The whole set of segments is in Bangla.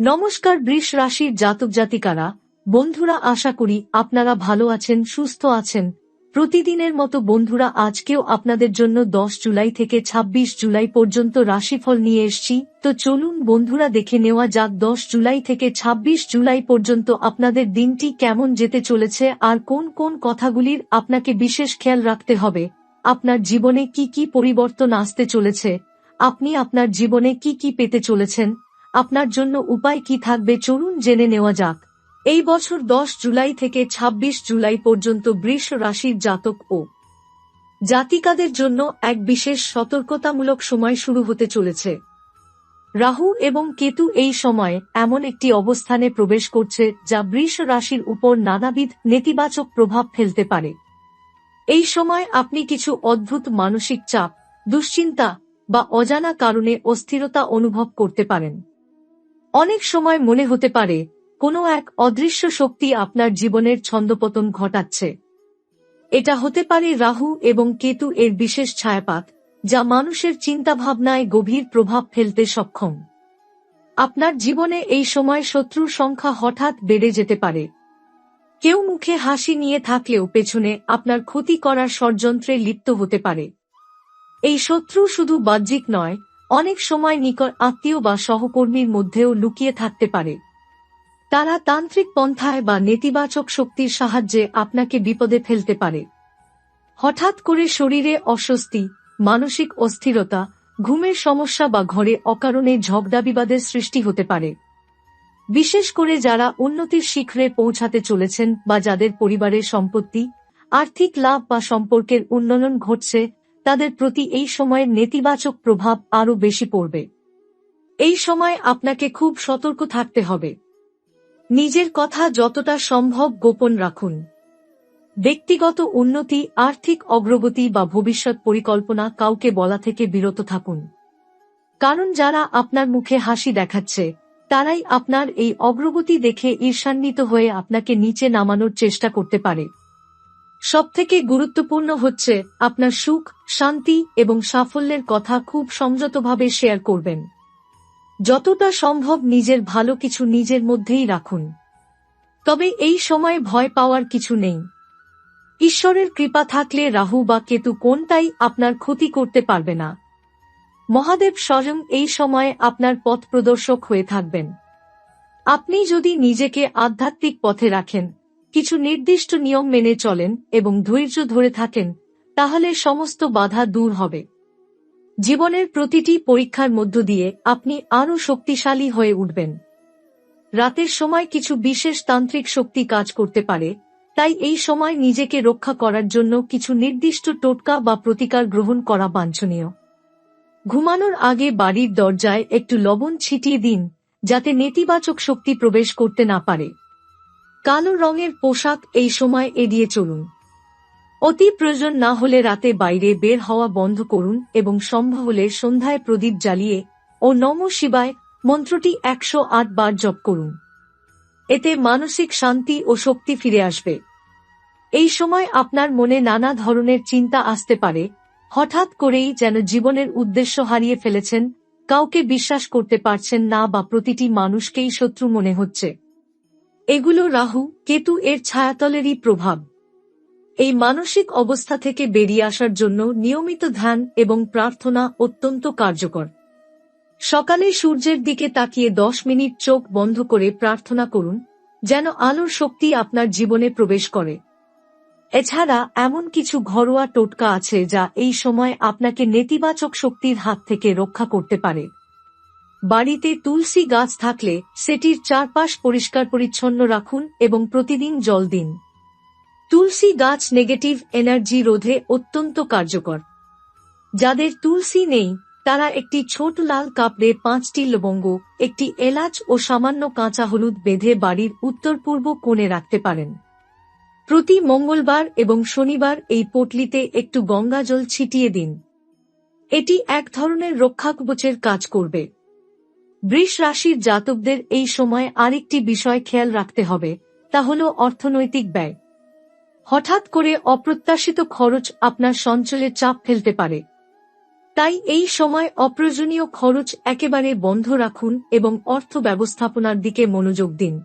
নমস্কার বৃষ রাশির জাতক জাতিকারা। বন্ধুরা, আশা করি আপনারা ভালো আছেন, সুস্থ আছেন। প্রতিদিনের মতো বন্ধুরা, আজকেও আপনাদের জন্য দশ জুলাই থেকে ২৬ জুলাই পর্যন্ত রাশিফল নিয়ে এসছি। তো চলুন বন্ধুরা, দেখে নেওয়া যাক দশ জুলাই থেকে ২৬ জুলাই পর্যন্ত আপনাদের দিনটি কেমন যেতে চলেছে আর কোন কোন কথাগুলির আপনাকে বিশেষ খেয়াল রাখতে হবে। আপনার জীবনে কি কি পরিবর্তন আসতে চলেছে? আপনি আপনার জীবনে কি কি পেতে চলেছেন? আপনার জন্য উপায় কি থাকবে চলুন জেনে নেওয়া যাক। এই বছর দশ জুলাই থেকে ২৬ জুলাই পর্যন্ত বৃষ রাশির জাতক ও জাতিকাদের জন্য এক বিশেষ সতর্কতামূলক সময় শুরু হতে চলেছে। রাহু এবং কেতু এই সময় এমন একটি অবস্থানে প্রবেশ করছে যা বৃষ রাশির উপর নানাবিধ নেতিবাচক প্রভাব ফেলতে পারে। এই সময় আপনি কিছু অদ্ভুত মানসিক চাপ, দুশ্চিন্তা বা অজানা কারণে অস্থিরতা অনুভব করতে পারেন। অনেক সময় মনে হতে পারে, কোনো এক অদৃশ্য শক্তি আপনার জীবনের ছন্দপতন ঘটাচ্ছে। এটা হতে পারে রাহু এবং কেতু এর বিশেষ ছায়াপাত, যা মানুষের চিন্তাভাবনায় গভীর প্রভাব ফেলতে সক্ষম। আপনার জীবনে এই সময় শত্রুর সংখ্যা হঠাৎ বেড়ে যেতে পারে। কেউ মুখে হাসি নিয়ে থাকলেও পেছনে আপনার ক্ষতি করার ষড়যন্ত্রে লিপ্ত হতে পারে। এই শত্রু শুধু বাহ্যিক নয় অনেক সময় নিকট আত্মীয় বা সহকর্মীর মধ্যেও লুকিয়ে থাকতে পারে। তারা তান্ত্রিক পন্থায় বা নেতিবাচক শক্তির সাহায্যে আপনাকে বিপদে ফেলতে পারে। হঠাৎ করে শরীরে অস্বস্তি, মানসিক অস্থিরতা, ঘুমের সমস্যা বা ঘরে অকারণে ঝগড়া বিবাদের সৃষ্টি হতে পারে। বিশেষ করে যারা উন্নতির শিখরে পৌঁছাতে চলেছেন বা যাদের পরিবারের সম্পত্তি, আর্থিক লাভ বা সম্পর্কের উন্নয়ন ঘটছে তাদের প্রতি এই সময়ের নেতিবাচক প্রভাব আরও বেশি পড়বে। এই সময় আপনাকে খুব সতর্ক থাকতে হবে। নিজের কথা যতটা সম্ভব গোপন রাখুন। ব্যক্তিগত উন্নতি, আর্থিক অগ্রগতি বা ভবিষ্যৎ পরিকল্পনা কাউকে বলা থেকে বিরত থাকুন। কারণ যারা আপনার মুখে হাসি দেখাচ্ছে, তারাই আপনার এই অগ্রগতি দেখে ঈর্ষান্বিত হয়ে আপনাকে নিচে নামানোর চেষ্টা করতে পারে। সবথেকে গুরুত্বপূর্ণ হচ্ছে আপনার সুখ, শান্তি এবং সাফল্যের কথা খুব সংযতভাবে শেয়ার করবেন। যতটা সম্ভব নিজের ভালো কিছু নিজের মধ্যেই রাখুন। তবে এই সময় ভয় পাওয়ার কিছু নেই। ঈশ্বরের কৃপা থাকলে রাহু বা কেতু কোনটাই আপনার ক্ষতি করতে পারবে না। মহাদেব স্বয়ং এই সময়ে আপনার পথ প্রদর্শক হয়ে থাকবেন। আপনি যদি নিজেকে আধ্যাত্মিক পথে রাখেন কিছু নির্দিষ্ট নিয়ম মেনে চলেন এবং ধৈর্য ধরে থাকেন, তাহলে সমস্ত বাধা দূর হবে। জীবনের প্রতিটি পরীক্ষার মধ্য দিয়ে আপনি আরও শক্তিশালী হয়ে উঠবেন। রাতের সময় কিছু বিশেষ তান্ত্রিক শক্তি কাজ করতে পারে, তাই এই সময় নিজেকে রক্ষা করার জন্য কিছু নির্দিষ্ট টোটকা বা প্রতিকার গ্রহণ করা বাঞ্ছনীয়। ঘুমানোর আগে বাড়ির দরজায় একটু লবণ ছিটিয়ে দিন, যাতে নেতিবাচক শক্তি প্রবেশ করতে না পারে। কালো রঙের পোশাক এই সময় এড়িয়ে চলুন। অতি প্রয়োজন না হলে রাতে বাইরে বের হওয়া বন্ধ করুন এবং সম্ভব হলে সন্ধ্যায় প্রদীপ জ্বালিয়ে ও নম শিবায় মন্ত্রটি একশো আট বার জপ করুন। এতে মানসিক শান্তি ও শক্তি ফিরে আসবে। এই সময় আপনার মনে নানা ধরনের চিন্তা আসতে পারে, হঠাৎ করেই যেন জীবনের উদ্দেশ্য হারিয়ে ফেলেছেন, কাউকে বিশ্বাস করতে পারছেন না বা প্রতিটি মানুষকেই শত্রু মনে হচ্ছে। এগুলো রাহু, কেতু এর ছায়াতলেরই প্রভাব। এই মানসিক অবস্থা থেকে বেরিয়ে আসার জন্য নিয়মিত ধ্যান এবং প্রার্থনা অত্যন্ত কার্যকর। সকালে সূর্যের দিকে তাকিয়ে দশ মিনিট চোখ বন্ধ করে প্রার্থনা করুন, যেন আলোর শক্তি আপনার জীবনে প্রবেশ করে। এছাড়া এমন কিছু ঘরোয়া টোটকা আছে যা এই সময় আপনাকে নেতিবাচক শক্তির হাত থেকে রক্ষা করতে পারে। বাড়িতে তুলসী গাছ থাকলে সেটির চারপাশ পরিষ্কার পরিচ্ছন্ন রাখুন এবং প্রতিদিন জল দিন। তুলসী গাছ নেগেটিভ এনার্জি রোধে অত্যন্ত কার্যকর। যাদের তুলসী নেই, তারা একটি ছোট লাল কাপড়ে পাঁচটি লবঙ্গ, একটি এলাচ ও সামান্য কাঁচা হলুদ বেঁধে বাড়ির উত্তর পূর্ব কোণে রাখতে পারেন। প্রতি মঙ্গলবার এবং শনিবার এই পটলিতে একটু গঙ্গা জল ছিটিয়ে দিন। এটি এক ধরনের রক্ষাকবচের কাজ করবে। বৃষ রাশির জাতকদের এই সময় আরেকটি বিষয় খেয়াল রাখতে হবে, তা হল অর্থনৈতিক ব্যয়। হঠাৎ করে অপ্রত্যাশিত খরচ আপনার সঞ্চলে চাপ ফেলতে পারে। তাই এই সময় অপ্রয়োজনীয় খরচ একেবারে বন্ধ রাখুন এবং অর্থ ব্যবস্থাপনার দিকে মনোযোগ দিন।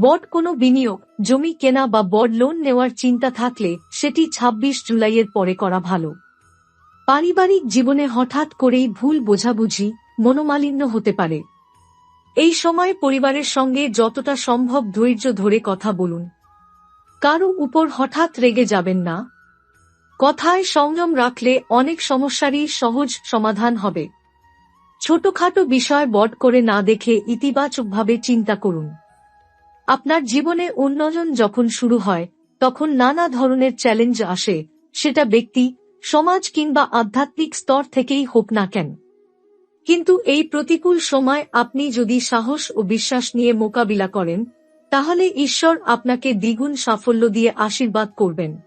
বট কোনো বিনিয়োগ, জমি কেনা বা বড লোন নেওয়ার চিন্তা থাকলে সেটি ২৬ জুলাইয়ের পরে করা ভালো। পারিবারিক জীবনে হঠাৎ করেই ভুল বোঝাবুঝি মনোমালিন্য হতে পারে। এই সময় পরিবারের সঙ্গে যতটা সম্ভব ধৈর্য ধরে কথা বলুন। কারও উপর হঠাৎ রেগে যাবেন না। কথায় সংযম রাখলে অনেক সমস্যারই সহজ সমাধান হবে। ছোটখাটো বিষয় বট করে না দেখে ইতিবাচকভাবে চিন্তা করুন। আপনার জীবনে উন্নয়ন যখন শুরু হয়, তখন নানা ধরনের চ্যালেঞ্জ আসে, সেটা ব্যক্তি, সমাজ কিংবা আধ্যাত্মিক স্তর থেকেই হোক না কেন। কিন্তু এই প্রতিকূল সময় আপনি যদি সাহস ও বিশ্বাস নিয়ে মোকাবিলা করেন, তাহলে ঈশ্বর আপনাকে দ্বিগুণ সাফল্য দিয়ে আশীর্বাদ করবেন।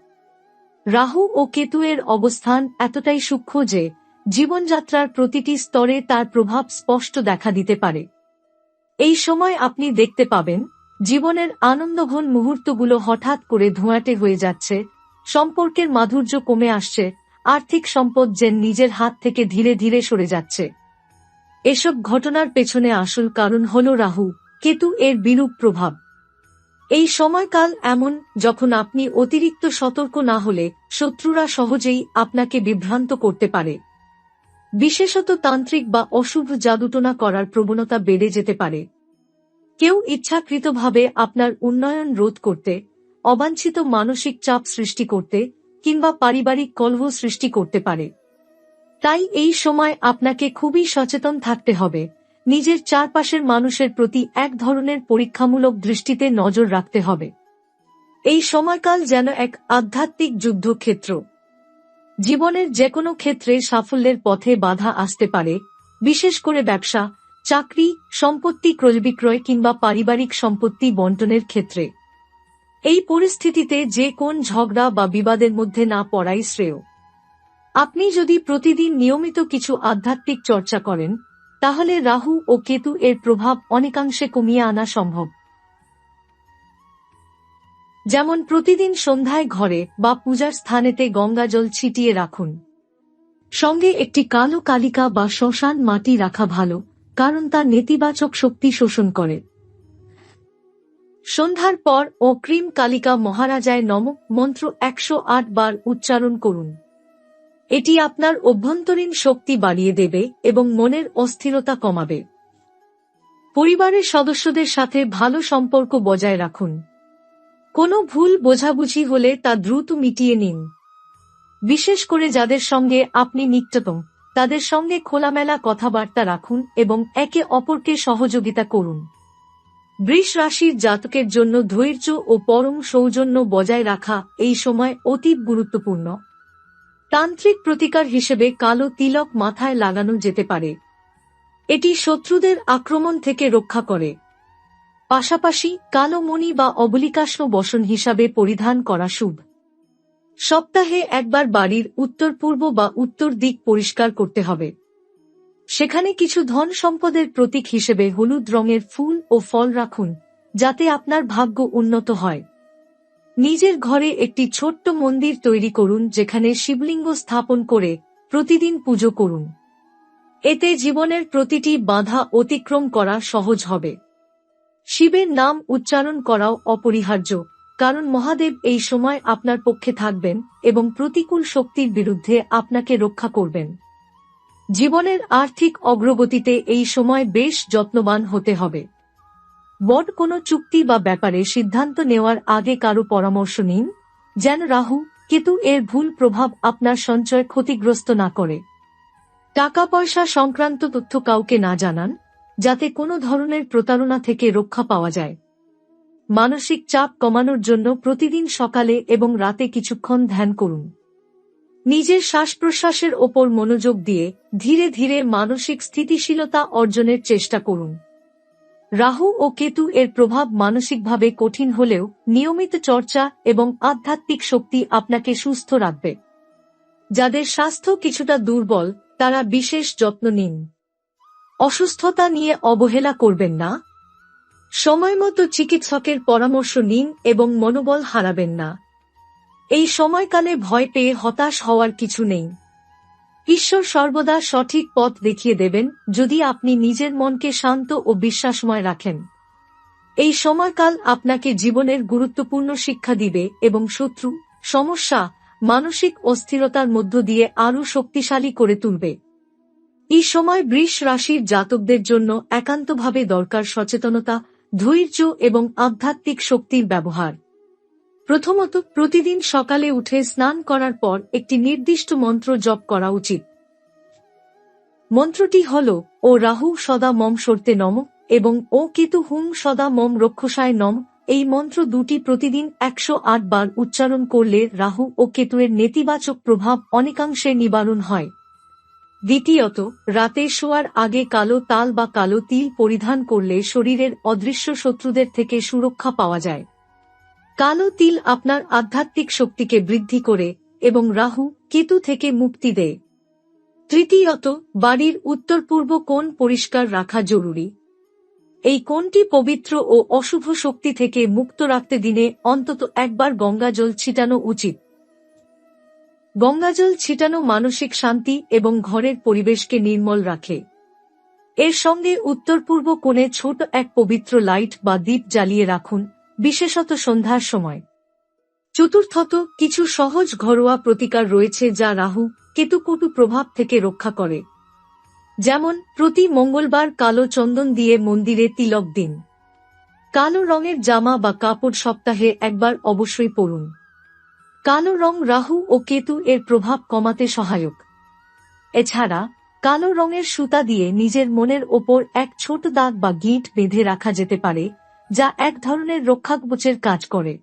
রাহু ও কেতুয়ের অবস্থান এতটাই সূক্ষ্ম যে, জীবনযাত্রার প্রতিটি স্তরে তার প্রভাব স্পষ্ট দেখা দিতে পারে। এই সময় আপনি দেখতে পাবেন, জীবনের আনন্দঘন মুহূর্তগুলো হঠাৎ করে ধোঁয়াটে হয়ে যাচ্ছে, সম্পর্কের মাধুর্য কমে আসছে, আর্থিক সম্পদ যেন নিজের হাত থেকে ধীরে ধীরে সরে যাচ্ছে। এসব ঘটনার পেছনে আসল কারণ হল রাহু, কেতু এর বিরূপ প্রভাব। এই সময়কাল এমন, যখন আপনি অতিরিক্ত সতর্ক না হলে শত্রুরা সহজেই আপনাকে বিভ্রান্ত করতে পারে। বিশেষত তান্ত্রিক বা অশুভ জাদুটনা করার প্রবণতা বেড়ে যেতে পারে। কেউ ইচ্ছাকৃতভাবে আপনার উন্নয়ন রোধ করতে, অবাঞ্ছিত মানসিক চাপ সৃষ্টি করতে কিংবা পারিবারিক কলহ সৃষ্টি করতে পারে। তাই এই সময় আপনাকে খুবই সচেতন থাকতে হবে। নিজের চারপাশের মানুষের প্রতি এক ধরনের পরীক্ষামূলক দৃষ্টিতে নজর রাখতে হবে। এই সময়কাল যেন এক আধ্যাত্মিক যুদ্ধক্ষেত্র। জীবনের যে কোনো ক্ষেত্রে সাফল্যের পথে বাধা আসতে পারে, বিশেষ করে ব্যবসা, চাকরি, সম্পত্তি ক্রয় বিক্রয় কিংবা পারিবারিক সম্পত্তি বন্টনের ক্ষেত্রে। এই পরিস্থিতিতে যে কোন ঝগড়া বা বিবাদের মধ্যে না পড়াই শ্রেয়। আপনি যদি প্রতিদিন নিয়মিত কিছু আধ্যাত্মিক চর্চা করেন, তাহলে রাহু ও কেতু এর প্রভাব অনেকাংশে কমিয়ে আনা সম্ভব। যেমন প্রতিদিন সন্ধ্যায় ঘরে বা পূজার স্থানেতে গঙ্গাজল ছিটিয়ে রাখুন। সঙ্গে একটি কালো কালিকা বা শ্মশান মাটি রাখা ভালো, কারণ তা নেতিবাচক শক্তি শোষণ করে। সন্ধ্যার পর ও ক্রিম কালিকা মহারাজায় নম মন্ত্র একশো আট বার উচ্চারণ করুন। এটি আপনার অভ্যন্তরীণ শক্তি বাড়িয়ে দেবে এবং মনের অস্থিরতা কমাবে। পরিবারের সদস্যদের সাথে ভালো সম্পর্ক বজায় রাখুন। কোনো ভুল বোঝাবুঝি হলে তা দ্রুত মিটিয়ে নিন। বিশেষ করে যাদের সঙ্গে আপনি নিকটতম তাদের সঙ্গে খোলামেলা কথাবার্তা রাখুন এবং একে অপরকে সহযোগিতা করুন। বৃষ রাশির জাতকের জন্য ধৈর্য ও পরম সৌজন্য বজায় রাখা এই সময় অতীব গুরুত্বপূর্ণ। তান্ত্রিক প্রতিকার হিসেবে কালো তিলক মাথায় লাগানো যেতে পারে। এটি শত্রুদের আক্রমণ থেকে রক্ষা করে। পাশাপাশি কালো মণি বা অবলিকাশ্ম বসন হিসাবে পরিধান করা শুভ। সপ্তাহে একবার বাড়ির উত্তর পূর্ব বা উত্তর দিক পরিষ্কার করতে হবে। সেখানে কিছু ধন সম্পদের প্রতীক হিসেবে হলুদ রঙের ফুল ও ফল রাখুন, যাতে আপনার ভাগ্য উন্নত হয়। নিজের ঘরে একটি ছোট্ট মন্দির তৈরি করুন যেখানে শিবলিঙ্গ স্থাপন করে প্রতিদিন পুজো করুন। এতে জীবনের প্রতিটি বাধা অতিক্রম করা সহজ হবে। শিবের নাম উচ্চারণ করাও অপরিহার্য, কারণ মহাদেব এই সময় আপনার পক্ষে থাকবেন এবং প্রতিকূল শক্তির বিরুদ্ধে আপনাকে রক্ষা করবেন। জীবনের আর্থিক অগ্রগতিতে এই সময় বেশ যত্নবান হতে হবে। বড কোনো চুক্তি বা ব্যাপারে সিদ্ধান্ত নেওয়ার আগে কারও পরামর্শ নিন, যেন রাহু, কেতু এর ভুল প্রভাব আপনার সঞ্চয় ক্ষতিগ্রস্ত না করে। টাকা পয়সা সংক্রান্ত তথ্য কাউকে না জানান, যাতে কোনো ধরনের প্রতারণা থেকে রক্ষা পাওয়া যায়। মানসিক চাপ কমানোর জন্য প্রতিদিন সকালে এবং রাতে কিছুক্ষণ ধ্যান করুন। নিজের শ্বাস প্রশ্বাসের ওপর মনোযোগ দিয়ে ধীরে ধীরে মানসিক স্থিতিশীলতা অর্জনের চেষ্টা করুন। রাহু ও কেতু এর প্রভাব মানসিকভাবে কঠিন হলেও নিয়মিত চর্চা এবং আধ্যাত্মিক শক্তি আপনাকে সুস্থ রাখবে। যাদের স্বাস্থ্য কিছুটা দুর্বল, তারা বিশেষ যত্ন নিন। অসুস্থতা নিয়ে অবহেলা করবেন না। সময়মতো চিকিৎসকের পরামর্শ নিন এবং মনোবল হারাবেন না। এই সময়কালে ভয় পেয়ে হতাশ হওয়ার কিছু নেই। ঈশ্বর সর্বদা সঠিক পথ দেখিয়ে দেবেন, যদি আপনি নিজের মনকে শান্ত ও বিশ্বাসময় রাখেন। এই সময়কাল আপনাকে জীবনের গুরুত্বপূর্ণ শিক্ষা দিবে এবং শত্রু, সমস্যা, মানসিক অস্থিরতার মধ্য দিয়ে আরও শক্তিশালী করে তুলবে। এই সময় বৃষ রাশির জাতকদের জন্য একান্তভাবে দরকার সচেতনতা, ধৈর্য এবং আধ্যাত্মিক শক্তির ব্যবহার। প্রথমত প্রতিদিন সকালে উঠে স্নান করার পর একটি নির্দিষ্ট মন্ত্র জপ করা উচিত। মন্ত্রটি হল, ও রাহু সদা মম সরতে নম এবং ও কেতু হুম সদা মম রক্ষসায় নম এই মন্ত্র দুটি প্রতিদিন একশো আট বার উচ্চারণ করলে রাহু ও কেতুয়ের নেতিবাচক প্রভাব অনেকাংশে নিবারণ হয়। দ্বিতীয়ত, রাতে শোয়ার আগে কালো তাল বা কালো তিল পরিধান করলে শরীরের অদৃশ্য শত্রুদের থেকে সুরক্ষা পাওয়া যায়। কালো তিল আপনার আধ্যাত্মিক শক্তিকে বৃদ্ধি করে এবং রাহু কেতু থেকে মুক্তি দেয়। তৃতীয়ত, বাড়ির উত্তর পূর্ব কোণ পরিষ্কার রাখা জরুরি। এই কোণটি পবিত্র ও অশুভ শক্তি থেকে মুক্ত রাখতে দিনে অন্তত একবার গঙ্গাজল ছিটানো উচিত। গঙ্গাজল ছিটানো মানসিক শান্তি এবং ঘরের পরিবেশকে নির্মল রাখে। এর সঙ্গে উত্তর পূর্ব কোণে ছোট এক পবিত্র লাইট বা দ্বীপ জ্বালিয়ে রাখুন বিশেষত সন্ধ্যার সময়। চতুর্থত কিছু সহজ ঘরোয়া প্রতিকার রয়েছে যা রাহু কেতুকুটু প্রভাব থেকে রক্ষা করে। যেমন, প্রতি মঙ্গলবার কালো চন্দন দিয়ে মন্দিরে তিলক দিন। কালো রঙের জামা বা কাপড় সপ্তাহে একবার অবশ্যই পরুন। কালো রং রাহু ও কেতু এর প্রভাব কমাতে সহায়ক। এছাড়া, কালো রঙের সুতা দিয়ে নিজের মনের ওপর এক ছোট দাগ বা গিঁট বেঁধে রাখা যেতে পারে যা এক ধরনের রক্ষাকবচের কাজ করে।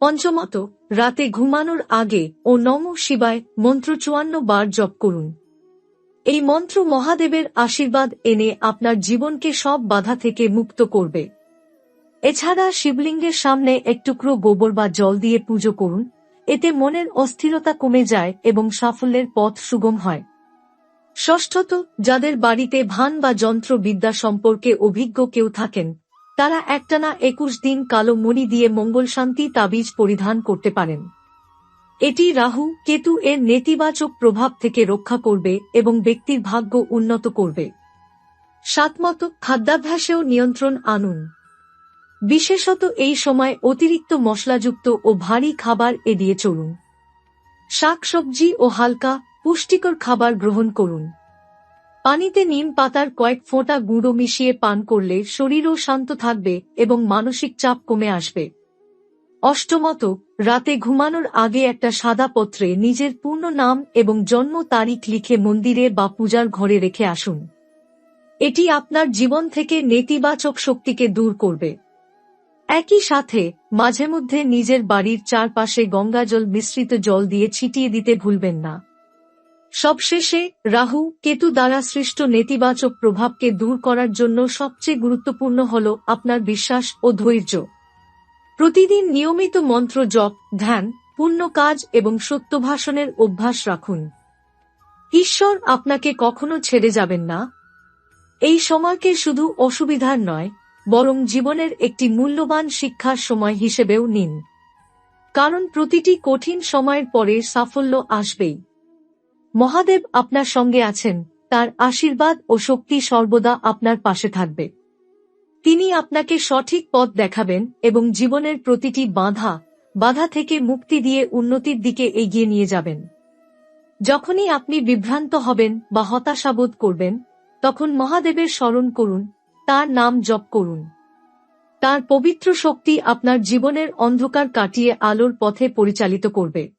পঞ্চমত, রাতে ঘুমানোর আগে ও নম শিবায় মন্ত্র চুয়ান্ন বার জপ করুন। এই মন্ত্র মহাদেবের আশীর্বাদ এনে আপনার জীবনকে সব বাধা থেকে মুক্ত করবে। এছাড়া শিবলিঙ্গের সামনে একটুকরো গোবর বা জল দিয়ে পুজো করুন। এতে মনের অস্থিরতা কমে যায় এবং সাফল্যের পথ সুগম হয়। ষষ্ঠত, যাদের বাড়িতে ভান বা যন্ত্র বিদ্যা সম্পর্কে অভিজ্ঞ কেউ থাকেন তারা একটানা একুশ দিন কালো মণি দিয়ে মঙ্গল শান্তি তাবিজ পরিধান করতে পারেন। এটি রাহু, কেতু এর নেতিবাচক প্রভাব থেকে রক্ষা করবে এবং ব্যক্তির ভাগ্য উন্নত করবে। সাতমত, খাদ্যাভ্যাসেও নিয়ন্ত্রণ আনুন। বিশেষত এই সময় অতিরিক্ত মশলাযুক্ত ও ভারী খাবার এড়িয়ে চলুন। শাকসবজি ও হালকা, পুষ্টিকর খাবার গ্রহণ করুন। পানিতে নিম পাতার কয়েক ফোঁটা গুঁড়ো মিশিয়ে পান করলে শরীরও শান্ত থাকবে এবং মানসিক চাপ কমে আসবে। অষ্টমত, রাতে ঘুমানোর আগে একটা সাদা পত্রে নিজের পূর্ণ নাম এবং জন্ম তারিখ লিখে মন্দিরে বা পূজার ঘরে রেখে আসুন। এটি আপনার জীবন থেকে নেতিবাচক শক্তিকে দূর করবে। একই সাথে, মাঝে মধ্যে নিজের বাড়ির চারপাশে গঙ্গাজল মিশ্রিত জল দিয়ে ছিটিয়ে দিতে ভুলবেন না। সবশেষে, রাহু, কেতু দ্বারা সৃষ্ট নেতিবাচক প্রভাবকে দূর করার জন্য সবচেয়ে গুরুত্বপূর্ণ হল আপনার বিশ্বাস ও ধৈর্য। প্রতিদিন নিয়মিত মন্ত্র জপ, ধ্যান, পূর্ণ কাজ এবং সত্যভাষণের অভ্যাস রাখুন। ঈশ্বর আপনাকে কখনো ছেড়ে যাবেন না। এই সময়কে শুধু অসুবিধার নয়, বরং জীবনের একটি মূল্যবান শিক্ষার সময় হিসেবেও নিন। কারণ প্রতিটি কঠিন সময়ের পরে সাফল্য আসবেই। মহাদেব আপনার সঙ্গে আছেন, তার আশীর্বাদ ও শক্তি সর্বদা আপনার পাশে থাকবে। তিনি আপনাকে সঠিক পথ দেখাবেন এবং জীবনের প্রতিটি বাধা বাধা থেকে মুক্তি দিয়ে উন্নতির দিকে এগিয়ে নিয়ে যাবেন। যখনই আপনি বিভ্রান্ত হবেন বা হতাশাবোধ করবেন, তখন মহাদেবের স্মরণ করুন, তার নাম জপ করুন। তার পবিত্র শক্তি আপনার জীবনের অন্ধকার কাটিয়ে আলোর পথে পরিচালিত করবে।